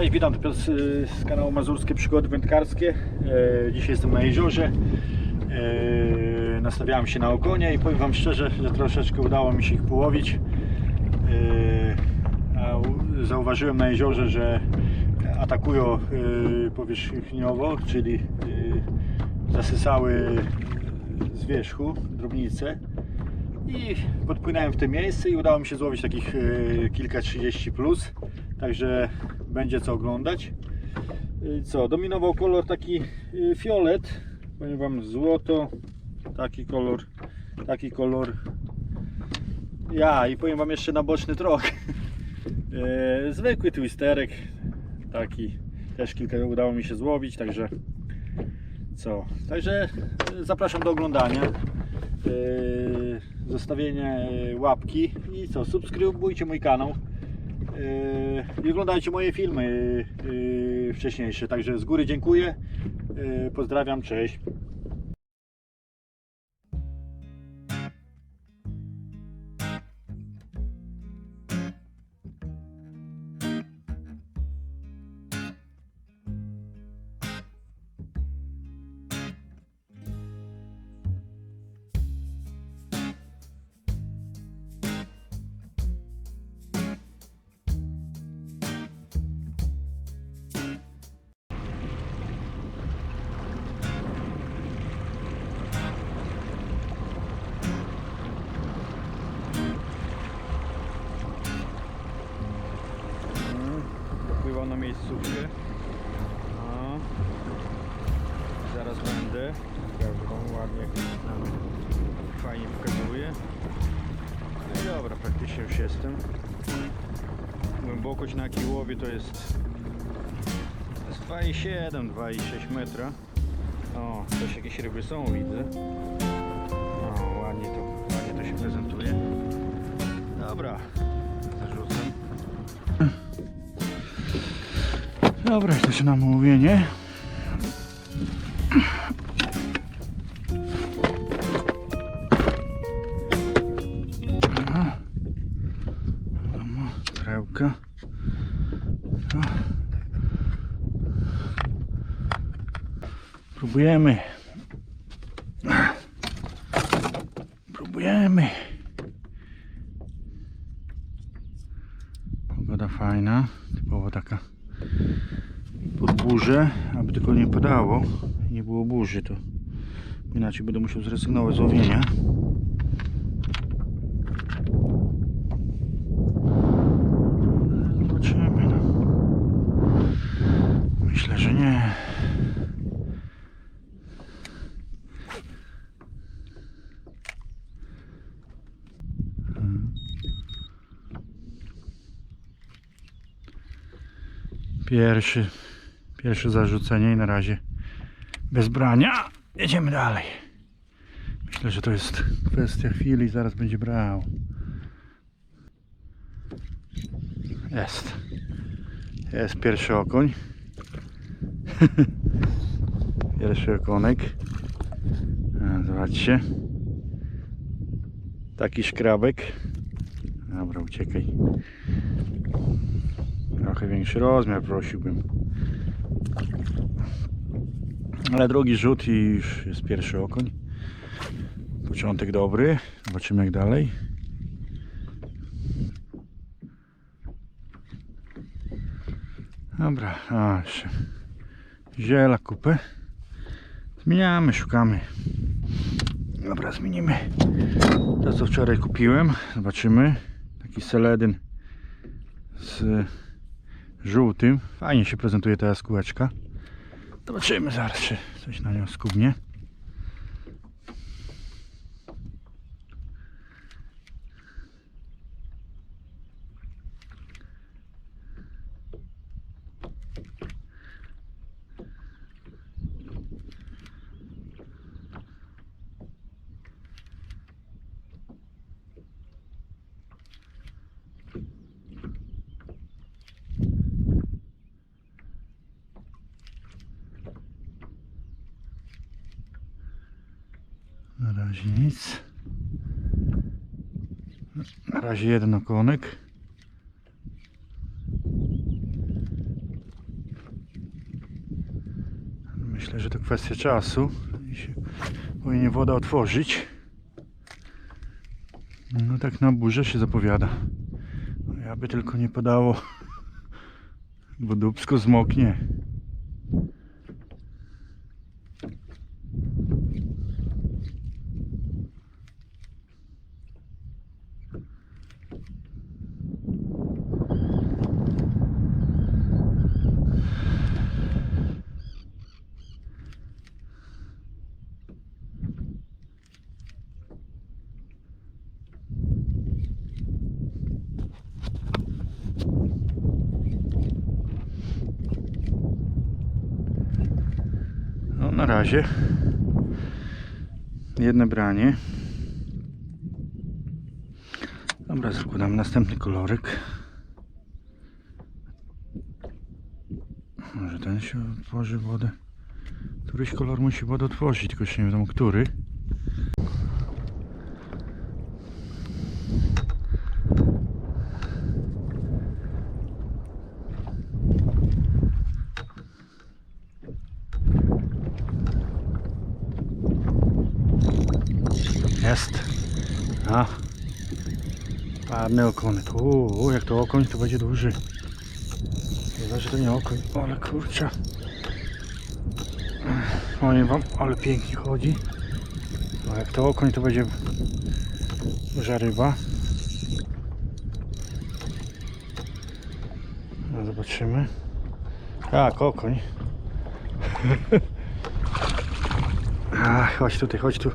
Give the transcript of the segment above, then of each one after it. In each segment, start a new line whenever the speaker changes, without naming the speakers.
Cześć, witam z, kanału Mazurskie Przygody Wędkarskie. E, dzisiaj jestem na jeziorze. E, nastawiałem się na okonie i powiem Wam szczerze, że troszeczkę udało mi się ich połowić. E, zauważyłem na jeziorze, że atakują powierzchniowo, czyli zasysały z wierzchu drobnice. I podpłynąłem w to miejsce i udało mi się złowić takich kilka 30 plus. Także będzie co oglądać. E, Co, dominował kolor taki e, fiolet. Powiem wam złoto, taki kolor, taki kolor. Ja i powiem wam jeszcze na boczny trok. E, Zwykły twisterek, taki też kilka udało mi się złowić, także co, także zapraszam do oglądania. Zostawienie łapki i co, subskrybujcie mój kanał i oglądajcie moje filmy yy, wcześniejsze. Także z góry dziękuję. Yy, pozdrawiam, cześć. Głębokość na kiłowie to jest, to jest 2,7, 2,6 metra. O, też jakieś ryby są, widzę. O, ładnie to, ładnie to się prezentuje. Dobra, zarzucam. Dobra, zaczynamy łowienie. Aha. Wiadomo, Perełka. O. Próbujemy. Próbujemy. Pogoda fajna, typowo taka pod burzę, aby tylko nie padało nie było burzy, to inaczej będę musiał zrezygnować z łowienia. Zobaczymy. No. Myślę, że nie. Pierwszy Pierwsze zarzucenie i na razie bez brania. Jedziemy dalej. Myślę, że to jest kwestia chwili zaraz będzie brał. Jest. Jest pierwszy okoń. pierwszy okonek. Zobaczcie. Taki szkrabek. Dobra, uciekaj. Trochę większy rozmiar prosiłbym. Ale drugi rzut i już jest pierwszy okoń. Początek dobry. Zobaczymy jak dalej. Dobra, a jeszcze ziela kupę. Zmieniamy, szukamy. Dobra, zmienimy to co wczoraj kupiłem. Zobaczymy. Taki seledyn z żółtym. Fajnie się prezentuje ta jaskółeczka. Zobaczymy zaraz, czy coś na nią skubnie. nic. Na razie jeden okonek. Myślę, że to kwestia czasu. I się powinien woda otworzyć. No tak na burzę się zapowiada. No, ja by tylko nie padało, bo dubsko zmoknie. Razie branie. Dobra, zakładam następny kolorek. Może ten się otworzy wodę. Któryś kolor musi wodę otworzyć, tylko jeszcze nie wiadomo który. Jest. A. Ładny okonek. Uuu, jak to okoń, to będzie duży. Chyba, że to nie okoń. Ale kurczę. Powiem wam, ale pięknie chodzi. A jak to okoń, to będzie duża ryba. No, zobaczymy. Tak, okoń. A, chodź tutaj, chodź tu.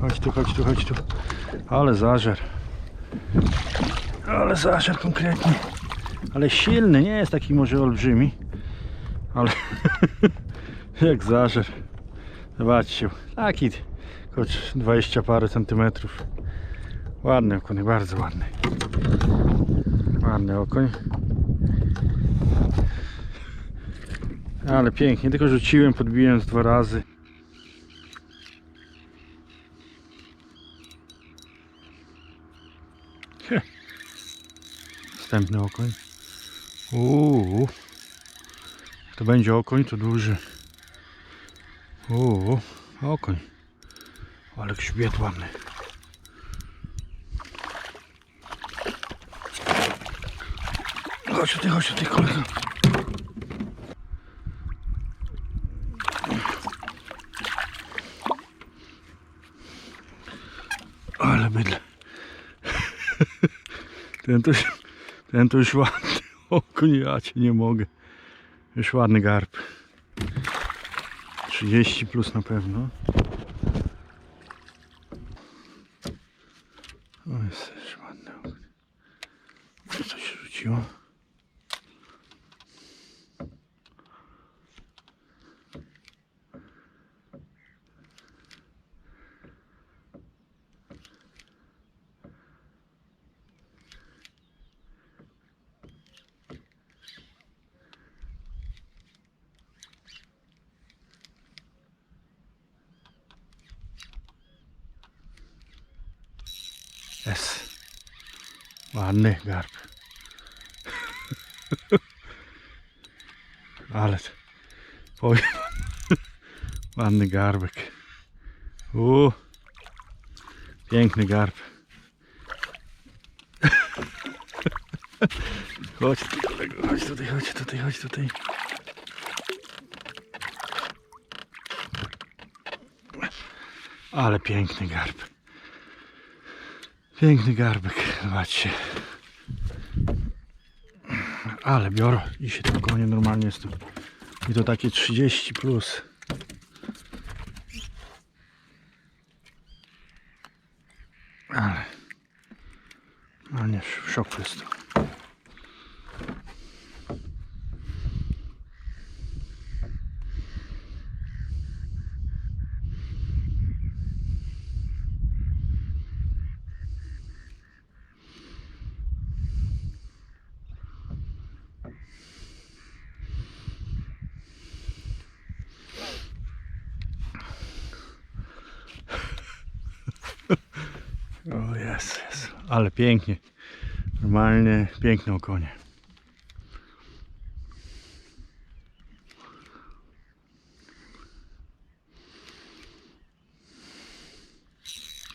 Chodź tu, chodź tu, chodź tu. Ale zażer. Ale zażer konkretnie. Ale silny, nie jest taki może olbrzymi. Ale jak zażer. Zobaczcie. Taki choć 20 parę centymetrów. Ładny okoń, bardzo ładny. Ładny okoń. Ale pięknie, tylko rzuciłem, podbiłem dwa razy. Następny okoń. Uuu. To będzie okoń, to duży. Uuu, okoń. Ale grzbiet ładny. Chodź tutaj, chodź tutaj, kolego. Ale bydle. Ten to, już- ten to już ładny okoń, ja cię nie mogę. Już ładny garb. 30 plus na pewno. O, jest też ładny. Co się rzuciło? Jest. Ładny garb. Ale powiem ładny garbek. U, piękny garb. Chodź chodź tutaj, chodź tutaj, chodź tutaj. Ale piękny garb. Piękny garbek, zobaczcie. Ale biorę. Dzisiaj to konie normalnie jestem. I to takie 30 plus. Ale. No nie, w szoku jestem. Jest, jest. Ale pięknie. Normalnie piękną konie.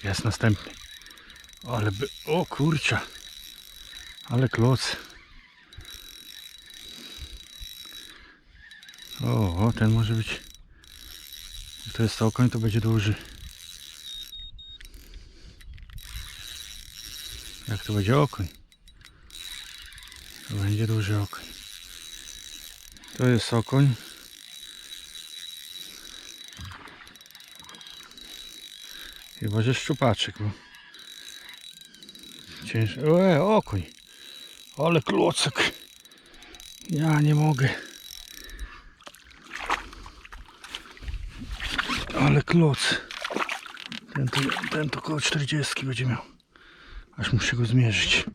Jest następny. Ale by... O kurcza. Ale kloc. O, o, ten może być. To jest to okoń, to będzie duży. Jak to będzie okoń? To będzie duży okoń. To jest okoń. Chyba, że szczupaczek, bo ciężko. E, okoń. Ale klocek. Ja nie mogę. Ale kloc. Ten to, ten to około 40 będzie miał. Aż muszę go zmierzyć.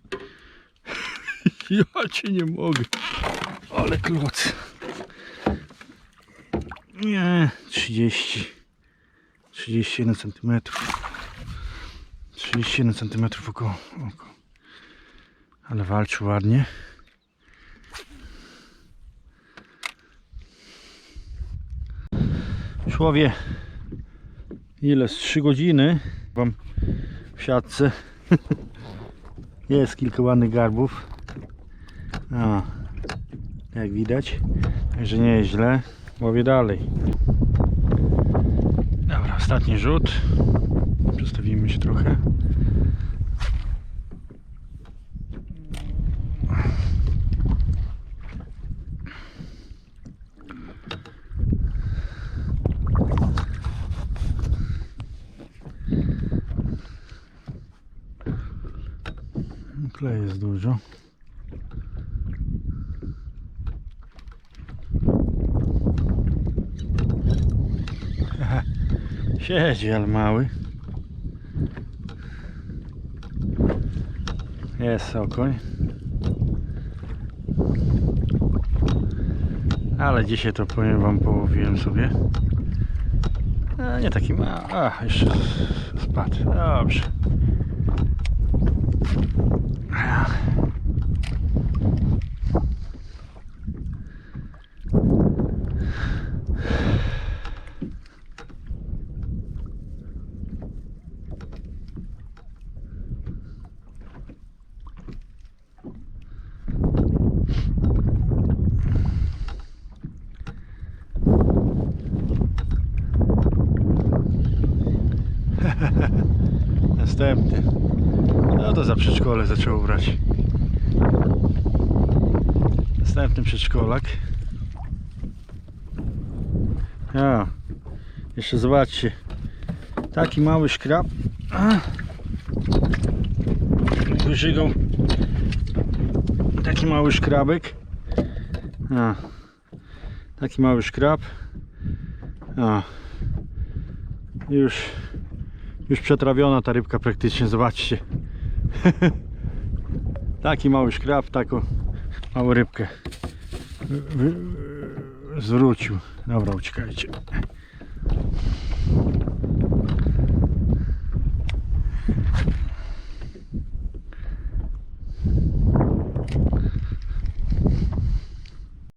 ja cię nie mogę. Ale kloc. Nie, 30. 31 cm. 31 cm około, około. Ale walczy ładnie. Człowie, ile? Z 3 godziny wam w siatce. Jest kilka ładnych garbów. A, jak widać. Także nie jest źle. Łowię dalej. Dobra, ostatni rzut. Przestawimy się trochę. Siedzi, ale mały. Jest okoń. Ale dzisiaj to powiem wam połowiłem sobie. A, nie taki mały. A, jeszcze spadł. Dobrze. Następny. No to za przedszkole zaczęło brać. Następny przedszkolak. A, jeszcze zobaczcie. Taki mały szkrab. A. Wyżygał. Taki mały szkrabek. A. Taki mały szkrab. A. Już już przetrawiona ta rybka praktycznie, zobaczcie. Taki mały szkrab, taką małą rybkę zwrócił. Dobra, uciekajcie.